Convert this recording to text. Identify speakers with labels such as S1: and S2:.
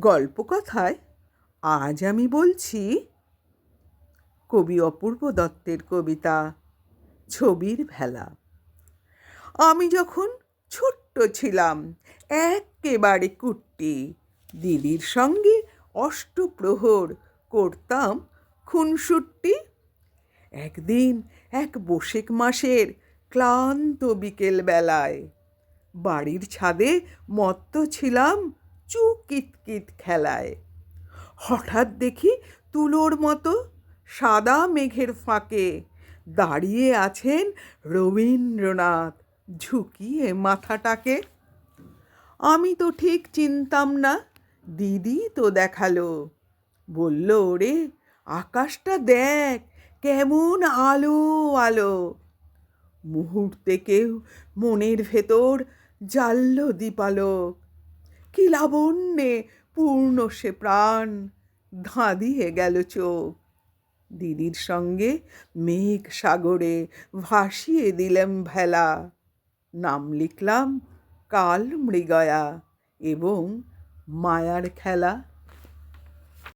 S1: গল্পকথায় আজ আমি বলছি কবি অপূর্ব দত্তের কবিতা ছবির ভেলা। আমি যখন ছোট্ট ছিলাম, একেবারে কুট্টি, দিদির সঙ্গে অষ্টপ্রহর করতাম খুনসুট্টি। একদিন এক বসেক মাসের ক্লান্ত বিকেল বেলায় বাড়ির ছাদে মত্ত ছিলাম চু কিতকিত খেলায়। হঠাৎ দেখি তুলোর মতো সাদা মেঘের ফাঁকে দাঁড়িয়ে আছেন রবীন্দ্রনাথ ঝুঁকিয়ে মাথাটাকে। আমি তো ঠিক চিনতাম না, দিদি তো দেখাল। বলল, ওরে, আকাশটা দেখ, কেমন আলো আলো। মুহূর্তে কেউ মনের ভেতর জাল্ল দীপালোক। কি লাবণ্যে, পূর্ণ সে প্রাণ। ধাঁধিয়ে গেল চোখ। দিদির সঙ্গে মেঘ সাগরে ভাসিয়ে দিলাম ভেলা। নাম লিখলাম কাল মৃগয়া এবং মায়ার খেলা।